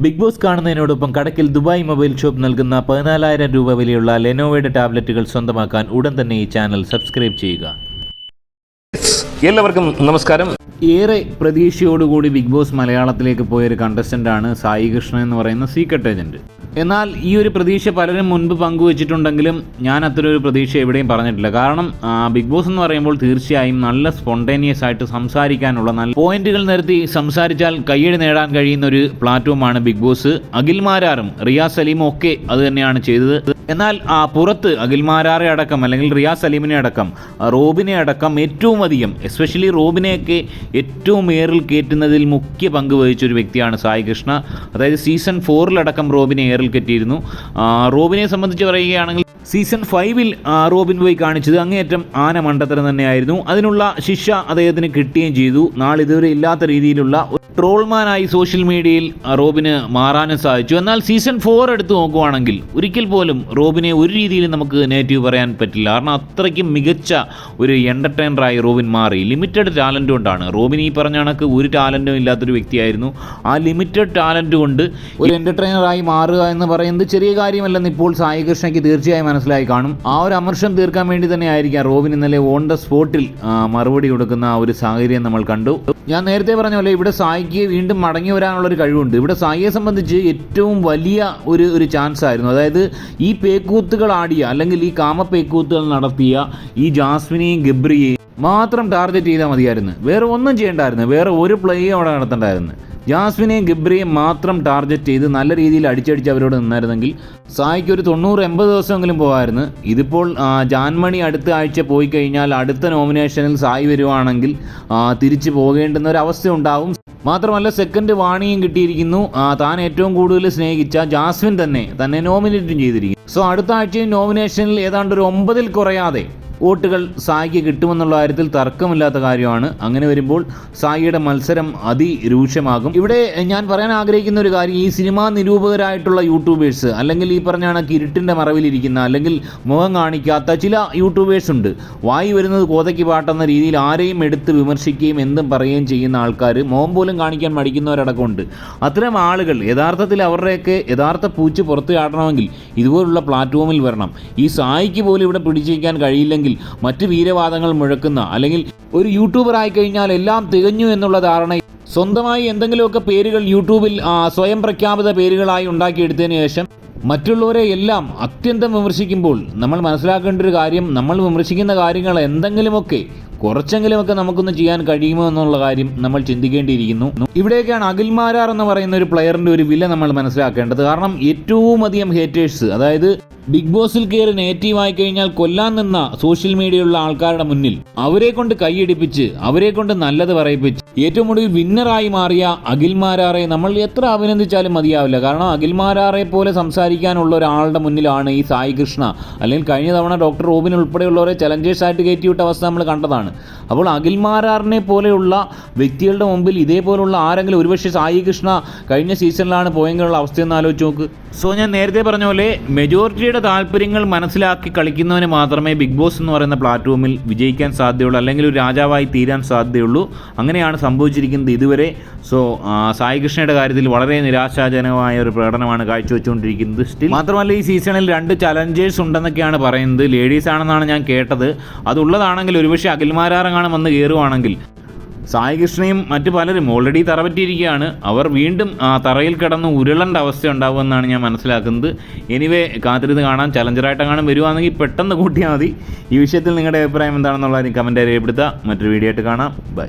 Big boss കാണുന്നതിനോടൊപ്പം കടക്കിൽ Dubai mobile shop നൽകുന്ന പതിനാലായിരം രൂപ വിലയുള്ള ലെനോവയുടെ ടാബ്ലറ്റുകൾ സ്വന്തമാക്കാൻ ഉടൻ തന്നെ ഈ ചാനൽ സബ്സ്ക്രൈബ് ചെയ്യുക. എല്ലാവർക്കും നമസ്കാരം. ഏറെ പ്രതീക്ഷയോടുകൂടി ബിഗ് ബോസ് മലയാളത്തിലേക്ക് പോയൊരു കണ്ടസ്റ്റന്റാണ് സായി കൃഷ്ണൻ എന്ന് പറയുന്ന സീക്രട്ട് ഏജന്റ് എന്നാൽ ഈ ഒരു പ്രതീക്ഷ പലരും മുൻപ് പങ്കുവച്ചിട്ടുണ്ടെങ്കിലും ഞാൻ അത്ര ഒരു പ്രതീക്ഷ എവിടെയും പറഞ്ഞിട്ടില്ല. കാരണം ബിഗ് ബോസ് എന്ന് പറയുമ്പോൾ തീർച്ചയായും നല്ല സ്പോണ്ടേനിയസ് ആയിട്ട് സംസാരിക്കാനുള്ള നല്ല പോയിന്റുകൾ നിരത്തി സംസാരിച്ചാൽ കയ്യടി നേടാൻ കഴിയുന്ന ഒരു പ്ലാറ്റ്ഫോമാണ് ബിഗ് ബോസ്. അഖിൽമാരാറും റിയാസ് സലീമും ഒക്കെ അത് തന്നെയാണ് ചെയ്തത്. എന്നാൽ ആ പുറത്ത് അഖിൽമാരാറെ അടക്കം അല്ലെങ്കിൽ റിയാസ് സലീമിനെ അടക്കം റോബിനെ അടക്കം ഏറ്റവും അധികം എസ്പെഷ്യലി റോബിനെയൊക്കെ ഏറ്റവും ഏറിൽ കയറ്റുന്നതിൽ മുഖ്യ പങ്ക് വഹിച്ച ഒരു വ്യക്തിയാണ് സായി കൃഷ്ണ. അതായത് സീസൺ ഫോറിലടക്കം റോബിനെ ഏറിൽ കെട്ടിയിരുന്നു റോബിനെ സംബന്ധിച്ച് പറയുകയാണെങ്കിൽ സീസൺ ഫൈവിൽ റോബിൻ പോയി കാണിച്ചത് അങ്ങേയറ്റം ആന മണ്ടത്തരം തന്നെയായിരുന്നു. അതിനുള്ള ശിക്ഷ അദ്ദേഹത്തിന് കിട്ടുകയും ചെയ്തു. നാളിതുവരെ ഇല്ലാത്ത രീതിയിലുള്ള ട്രോൾമാനായി സോഷ്യൽ മീഡിയയിൽ റോബിന് മാറാനും സാധിച്ചു. എന്നാൽ സീസൺ ഫോർ എടുത്തു നോക്കുവാണെങ്കിൽ ഒരിക്കൽ പോലും റോബിനെ ഒരു രീതിയിലും നമുക്ക് നെഗറ്റീവ് പറയാൻ പറ്റില്ല. കാരണം അത്രയ്ക്കും മികച്ച ഒരു എന്റർടൈനറായി റോബിൻ മാറി. ലിമിറ്റഡ് ടാലന്റ് കൊണ്ടാണ്. റോബിൻ ഈ പറഞ്ഞ കണക്ക് ഒരു ടാലന്റും ഇല്ലാത്തൊരു വ്യക്തിയായിരുന്നു. ആ ലിമിറ്റഡ് ടാലന്റ് കൊണ്ട് ഒരു എന്റർടൈനറായി മാറുക എന്ന് പറയുന്നത് ചെറിയ കാര്യമല്ലെന്ന് ഇപ്പോൾ സായി കൃഷ്ണയ്ക്ക് തീർച്ചയായും മനസ്സിലായി കാണും. ആ ഒരു അമർഷം തീർക്കാൻ വേണ്ടി തന്നെ ആയിരിക്കാം റോബിൻ ഇന്നലെ ഓൺ ദ സ്പോട്ടിൽ മറുപടി കൊടുക്കുന്ന ആ ഒരു സാഹചര്യം നമ്മൾ കണ്ടു. ഞാൻ നേരത്തെ പറഞ്ഞ പോലെ ഇവിടെ സായിക്ക് വീണ്ടും മടങ്ങി വരാനുള്ള ഒരു കഴിവുണ്ട്. ഇവിടെ സായിയെ സംബന്ധിച്ച് ഏറ്റവും വലിയ ഒരു ഒരു ചാൻസ് ആയിരുന്നു. അതായത് ഈ പേക്കൂത്തുകൾ ആടിയ അല്ലെങ്കിൽ ഈ കാമപ്പേക്കൂത്തുകൾ നടത്തിയ ഈ ജാസ്മിനെയും ഗബ്രിയെയും മാത്രം ടാർഗറ്റ് ചെയ്താൽ മതിയായിരുന്നു. വേറെ ഒന്നും ചെയ്യണ്ടായിരുന്നു. വേറെ ഒരു പ്ലേയും അവിടെ നടത്തണ്ടായിരുന്നു. ജാസ്മിനെയും ഗബ്രിയെയും മാത്രം ടാർഗറ്റ് ചെയ്ത് നല്ല രീതിയിൽ അടിച്ചടിച്ച് അവരോട് നിന്നായിരുന്നെങ്കിൽ സായിക്ക് ഒരു തൊണ്ണൂറ് എൺപത് ദിവസമെങ്കിലും പോകായിരുന്നു ഇതിപ്പോൾ ജാൻമണി അടുത്ത ആഴ്ച പോയി കഴിഞ്ഞാൽ അടുത്ത നോമിനേഷനിൽ സായി വരുവാണെങ്കിൽ തിരിച്ചു പോകേണ്ടുന്ന ഒരു അവസ്ഥ ഉണ്ടാവും. മാത്രമല്ല സെക്കൻഡ് വാണിയും കിട്ടിയിരിക്കുന്നു. താൻ ഏറ്റവും കൂടുതൽ സ്നേഹിച്ച ജാസ്മിൻ തന്നെ തന്നെ നോമിനേറ്റും ചെയ്തിരിക്കുന്നു. സോ അടുത്ത ആഴ്ചയും നോമിനേഷനിൽ ഏതാണ്ട് ഒരു ഒമ്പതിൽ കുറയാതെ വോട്ടുകൾ സായിക്ക് കിട്ടുമെന്നുള്ള കാര്യത്തിൽ തർക്കമില്ലാത്ത കാര്യമാണ്. അങ്ങനെ വരുമ്പോൾ സായിയുടെ മത്സരം അതിരൂക്ഷമാകും. ഇവിടെ ഞാൻ പറയാൻ ആഗ്രഹിക്കുന്ന ഒരു കാര്യം ഈ സിനിമാ നിരൂപകരായിട്ടുള്ള യൂട്യൂബേഴ്സ് അല്ലെങ്കിൽ ഈ പറഞ്ഞ കണക്ക് ഇരുട്ടിന്റെ മറവിലിരിക്കുന്ന അല്ലെങ്കിൽ മുഖം കാണിക്കാത്ത ചില യൂട്യൂബേഴ്സ് ഉണ്ട്. വായി വരുന്നത് കോതയ്ക്ക് പാട്ടെന്ന രീതിയിൽ ആരെയും എടുത്ത് വിമർശിക്കുകയും എന്തും പറയുകയും ചെയ്യുന്ന ആൾക്കാർ മുഖം പോലും കാണിക്കാൻ മടിക്കുന്നവരടക്കമുണ്ട് അത്തരം ആളുകൾ യഥാർത്ഥത്തിൽ അവരുടെയൊക്കെ യഥാർത്ഥ പൂച്ച് പുറത്തു ചാടണമെങ്കിൽ ഇതുപോലുള്ള പ്ലാറ്റ്ഫോമിൽ വരണം. ഈ സായിക്ക് പോലും ഇവിടെ പിടിച്ചിരിക്കാൻ കഴിയില്ലെങ്കിൽ മറ്റ് വീരവാദങ്ങൾ മുഴക്കുന്ന അല്ലെങ്കിൽ ഒരു യൂട്യൂബർ ആയി കഴിഞ്ഞാൽ എല്ലാം തികഞ്ഞു എന്നുള്ള ധാരണ സ്വന്തമായി എന്തെങ്കിലുമൊക്കെ പേരുകൾ യൂട്യൂബിൽ സ്വയം പ്രഖ്യാപിത പേരുകളായി ഉണ്ടാക്കിയെടുത്തതിന് ശേഷം മറ്റുള്ളവരെ എല്ലാം അത്യന്തം വിമർശിക്കുമ്പോൾ നമ്മൾ മനസ്സിലാക്കേണ്ട ഒരു കാര്യം നമ്മൾ വിമർശിക്കുന്ന കാര്യങ്ങൾ എന്തെങ്കിലുമൊക്കെ കുറച്ചെങ്കിലുമൊക്കെ നമുക്കൊന്ന് ചെയ്യാൻ കഴിയുമോ എന്നുള്ള കാര്യം നമ്മൾ ചിന്തിക്കേണ്ടിയിരിക്കുന്നു. ഇവിടെയൊക്കെയാണ് അഖിൽമാരാർ എന്ന് പറയുന്ന ഒരു പ്ലെയറിന്റെ ഒരു വില നമ്മൾ മനസ്സിലാക്കേണ്ടത്. കാരണം ഏറ്റവും അധികം ഹേറ്റേഴ്സ് അതായത് ബിഗ് ബോസിൽ കയറി നേറ്റീവ് ആയി കഴിഞ്ഞാൽ കൊല്ലാൻ നിന്ന സോഷ്യൽ മീഡിയയുള്ള ആൾക്കാരുടെ മുന്നിൽ അവരെ കൊണ്ട് കൈയടിപ്പിച്ച് അവരെ കൊണ്ട് നല്ലത് പറയിപ്പിച്ച് ഏറ്റവും ഒടുവിൽ വിന്നറായി മാറിയ അഖിൽമാരാറെ നമ്മൾ എത്ര അഭിനന്ദിച്ചാലും മതിയാവില്ല. കാരണം അഖിൽമാരാറെ പോലെ സംസാരിക്കാനുള്ള ഒരാളുടെ മുന്നിലാണ് ഈ സായി കൃഷ്ണ. അല്ലെങ്കിൽ കഴിഞ്ഞ തവണ ഡോക്ടർ റോബിൻ ഉൾപ്പെടെയുള്ളവരെ ചലഞ്ചേഴ്സ് ആയിട്ട് കയറ്റി വിട്ട അവസ്ഥ നമ്മൾ കണ്ടതാണ്. അപ്പോൾ അഖിൽമാരാറിനെ പോലെയുള്ള വ്യക്തികളുടെ മുമ്പിൽ ഇതേപോലുള്ള ആരെങ്കിലും ഒരുപക്ഷെ സായി കൃഷ്ണ കഴിഞ്ഞ സീസണിലാണ് പോയെങ്കിലുള്ള അവസ്ഥയെന്ന് ആലോചിച്ച് നോക്ക്. സോ ഞാൻ നേരത്തെ പറഞ്ഞ പോലെ മെജോറിറ്റിയുടെ താല്പര്യങ്ങൾ മനസ്സിലാക്കി കളിക്കുന്നവന് മാത്രമേ ബിഗ് ബോസ് എന്ന് പറയുന്ന പ്ലാറ്റ്ഫോമിൽ വിജയിക്കാൻ സാധ്യതയുള്ളൂ അല്ലെങ്കിൽ ഒരു രാജാവായി തീരാൻ സാധ്യതയുള്ളൂ. അങ്ങനെയാണ് സംഭവിച്ചിരിക്കുന്നത് ഇതുവരെ. സോ സായി കൃഷ്ണയുടെ കാര്യത്തിൽ വളരെ നിരാശാജനകമായ ഒരു പ്രകടനമാണ് കാഴ്ചവെച്ചുകൊണ്ടിരിക്കുന്നത്. സ്റ്റിൽ മാത്രമല്ല ഈ സീസണിൽ രണ്ട് ചലഞ്ചേഴ്സ് ഉണ്ടെന്നൊക്കെയാണ് പറയുന്നത്. ലേഡീസ് ആണെന്നാണ് ഞാൻ കേട്ടത്. അതുള്ളതാണെങ്കിൽ ഒരുപക്ഷെ അഖിൽമാരാറങ്ങാണം വന്ന് കയറുവാണെങ്കിൽ സായി കൃഷ്ണയും മറ്റു പലരും ഓൾറെഡി തറപറ്റിയിരിക്കുകയാണ്. അവർ വീണ്ടും ആ തറയിൽ കിടന്ന് ഉരുളേണ്ട അവസ്ഥ ഉണ്ടാവുമെന്നാണ് ഞാൻ മനസ്സിലാക്കുന്നത്. എനിവേ കാത്തിരുന്ന് കാണാൻ ചലഞ്ചറായിട്ടെങ്ങാനും വരുവാണെങ്കിൽ പെട്ടെന്ന് കൂട്ടിയാൽ മതി. ഈ വിഷയത്തിൽ നിങ്ങളുടെ അഭിപ്രായം എന്താണെന്നുള്ളത് കമന്റ് രേഖപ്പെടുത്തുക. മറ്റൊരു വീഡിയോ ആയിട്ട് കാണാം. ബൈ